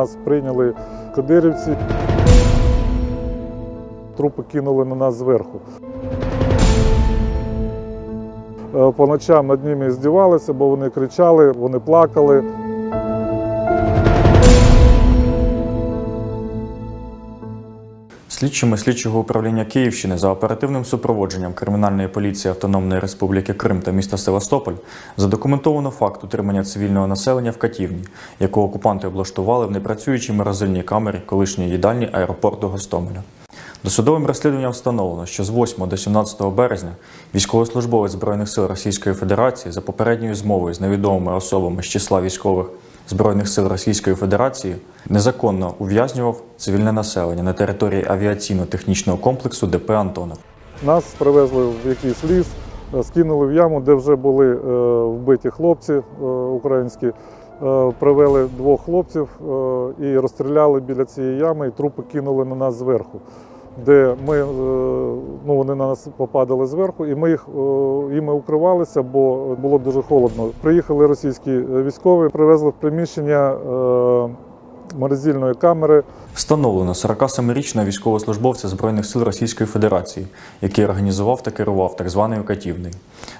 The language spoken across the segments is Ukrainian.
Нас прийняли кадирівці, трупи кинули на нас зверху. Е, По ночам над ними здівалися, бо вони кричали, вони плакали. Слідчими слідчого управління Київщини за оперативним супроводженням Кримінальної поліції Автономної Республіки Крим та міста Севастополь задокументовано факт утримання цивільного населення в катівні, яку окупанти облаштували в непрацюючій морозильній камері колишньої їдальні аеропорту Гостомеля. Досудовим розслідуванням встановлено, що з 8 до 17 березня військовослужбовець Збройних сил Російської Федерації за попередньою змовою з невідомими особами з числа військових Збройних сил Російської Федерації незаконно ув'язнював цивільне населення на території авіаційно-технічного комплексу ДП Антонов. Нас привезли в якийсь ліс, скинули в яму, де вже були е, вбиті хлопці е, українські. Е, Привели двох хлопців і розстріляли біля цієї ями, і трупи кинули на нас зверху. Де ми, е, ну, вони на нас попадали зверху, і ми їх е, укривалися, бо було дуже холодно. Приїхали російські військові, привезли в приміщення е, морозильної камери. Встановлено 47-річного військовослужбовця Збройних сил Російської Федерації, який організував та керував так званою катівнею.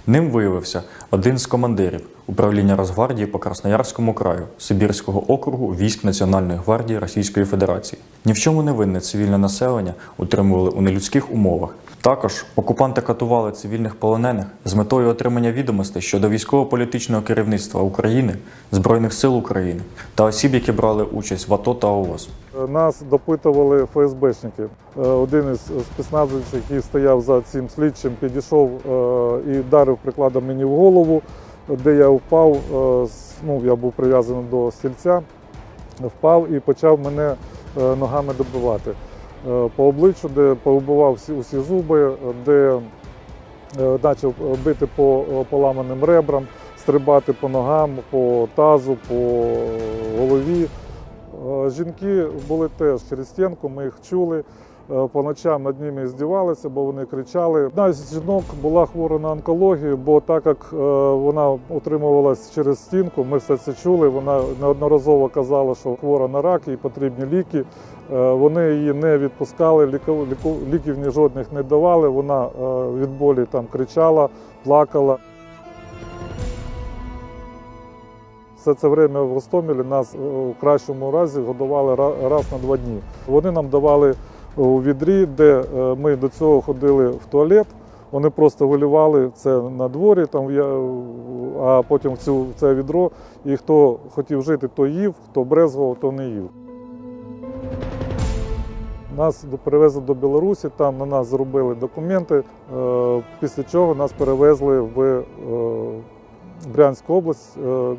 Ним виявився один з командирів управління Росгвардії по Красноярському краю Сибірського округу військ Національної гвардії Російської Федерації. Ні в чому не винне цивільне населення утримували у нелюдських умовах. Також окупанти катували цивільних полонених з метою отримання відомостей щодо військово-політичного керівництва України, Збройних сил України та осіб, які брали участь в АТО та ООС. Нас допитували ФСБшники. Е, Один із спецназовців, який стояв за цим слідчим, підійшов е, і вдарив прикладом мені в голову, де я впав. е, Ну, я був прив'язаний до стільця, впав і почав мене е, ногами добивати. Е, По обличчю, де повибивав всі усі зуби, де почав бити по поламаним ребрам, стрибати по ногам, по тазу, по голові. Жінки були теж через стінку, ми їх чули. Е, По ночам над ними здівалися, бо вони кричали. Одна з жінок була хвора на онкологію, бо так як е, вона утримувалась через стінку, ми все це чули. Вона неодноразово казала, що хвора на рак, їй потрібні ліки. Е, Вони її не відпускали, ліків ні жодних не давали. Вона від болі там кричала, плакала. Все це время в Гостомелі нас у кращому разі годували раз на два дні. Вони нам давали у відрі, де е, ми до цього ходили в туалет. Вони просто вилівали це на дворі, там а потім в цю це відро. І хто хотів жити, то їв, хто брезгував, то не їв. Нас перевезли до Білорусі, там на нас зробили документи, е, після чого нас перевезли в е, Брянську область,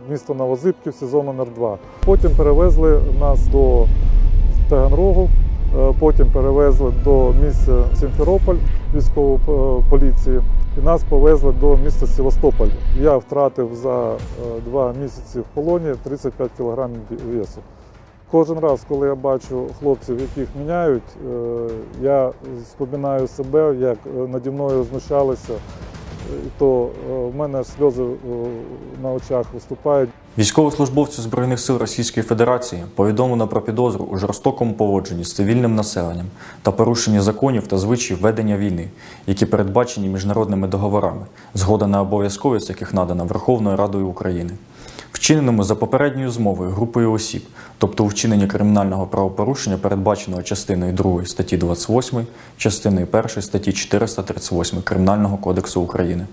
місто Новозибків, сезон номер 2 Потім перевезли нас до Таганрогу, потім перевезли до місця Сімферополь військової е, поліції. І нас повезли до міста Севастополь. Я втратив за е, два місяці в полоні 35 кг весу. Кожен раз, коли я бачу хлопців, яких міняють, е, я споминаю себе, як наді мною знущалися, то в мене сльози на очах виступають. Військовослужбовцю Збройних сил Російської Федерації повідомлено про підозру у жорстокому поводженні з цивільним населенням та порушенні законів та звичаїв ведення війни, які передбачені міжнародними договорами, згода на обов'язковість яких надана Верховною Радою України. Вчиненому за попередньою змовою групою осіб, тобто у вчиненні кримінального правопорушення, передбаченого частиною 2 статті 28, частиною 1 статті 438 Кримінального кодексу України.